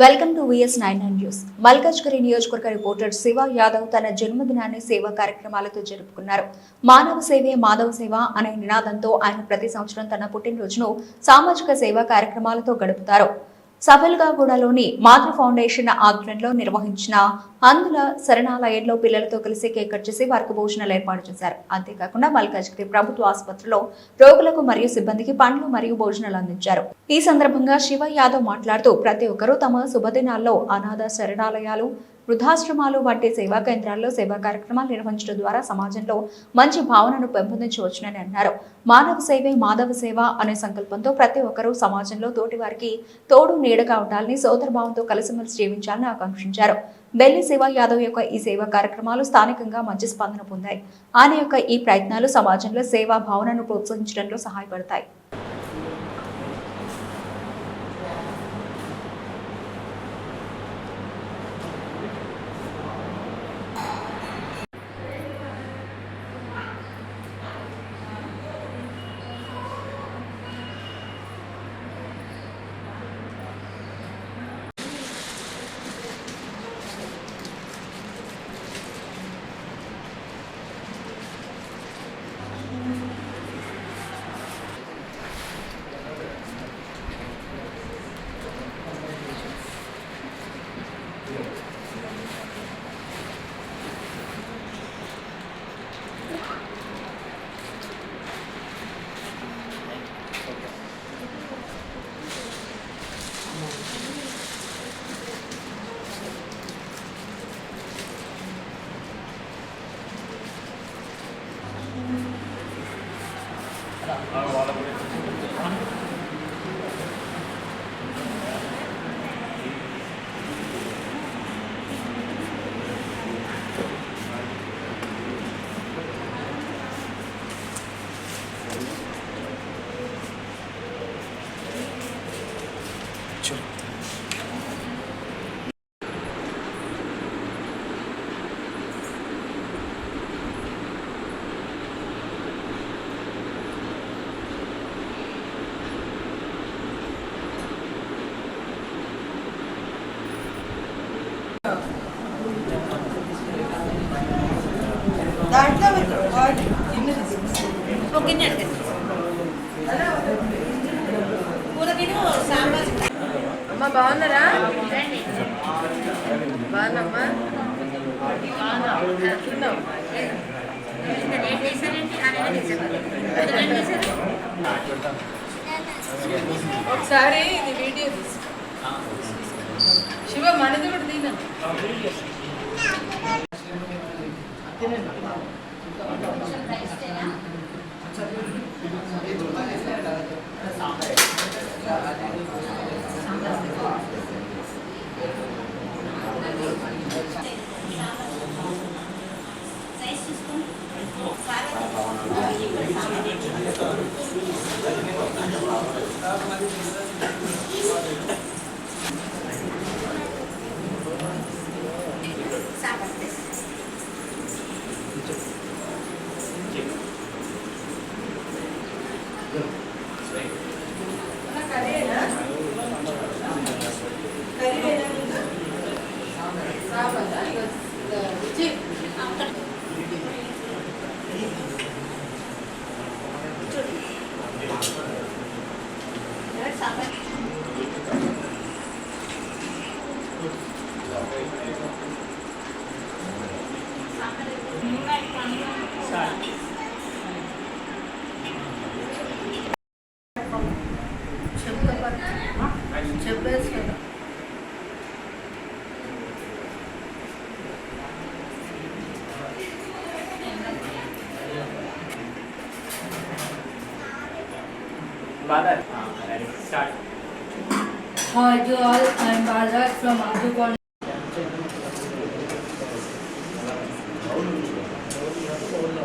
Welcome to V S nine nine news. Malkajgiri నియోజకవర్గ reporter Shiva Yadav తన జన్మదినాన్ని సేవా కార్యక్రమాలతో జరుపుకున్నారు. మానవ సేవే మాధవ సేవ అనే నినాదంతో ఆయన ప్రతి సంవత్సరం తన పుట్టినరోజును సామాజిక సేవా కార్యక్రమాలతో గడుపుతారు. సఫల్గాగూడలోని మాతృ ఫౌండేషన్ ఆధ్వర్యంలో నిర్వహించిన అందుల శరణాలయంలో పిల్లలతో కలిసి కేక్ కట్ చేసి వారికి భోజనాలు ఏర్పాటు చేశారు. అంతేకాకుండా మల్కాజ్గిరి ప్రభుత్వ ఆసుపత్రిలో రోగులకు మరియు సిబ్బందికి పండ్లు మరియు భోజనాలు అందించారు. ఈ సందర్భంగా శివ యాదవ్ మాట్లాడుతూ ప్రతి ఒక్కరూ తమ శుభదినాల్లో అనాథ శరణాలయాలు వృద్ధాశ్రమాలు వంటి సేవా కేంద్రాల్లో సేవా కార్యక్రమాలు నిర్వహించడం ద్వారా సమాజంలో మంచి భావనను పెంపొందించవచ్చునని అన్నారు. మానవ సేవే మాధవ సేవ అనే సంకల్పంతో ప్రతి ఒక్కరూ సమాజంలో తోటి వారికి తోడు నీడగా ఉండాలని సోదరభావంతో కలిసిమెలిసి జీవించాలని ఆకాంక్షించారు. బెల్లి శివ యాదవ్ యొక్క ఈ సేవా కార్యక్రమాలు స్థానికంగా మంచి స్పందన పొందాయి. ఆయన యొక్క ఈ ప్రయత్నాలు సమాజంలో సేవా భావనను ప్రోత్సహించడంలో సహాయపడతాయి. I don't want to be. అమ్మ బాగున్నారా? బాగున్నామ్మా ఒకసారి ఇది సాంబార్ చెప్పేసి కదా Badal. Ready? Start. Hi to all, I'm Bharat from Spoon ఉందా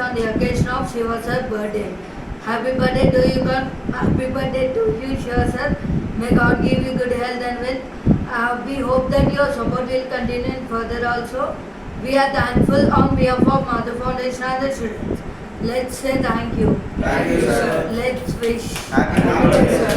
On the occasion of Shiva's birthday. Happy birthday to you, God. Happy birthday to you, Shiva sir. May God give you good health and wealth. Uh, we hope that your support will continue further also. We are thankful on behalf of Mother Foundation and the students. Let's say thank you. Thank you, sir. Let's wish. Happy birthday, sir.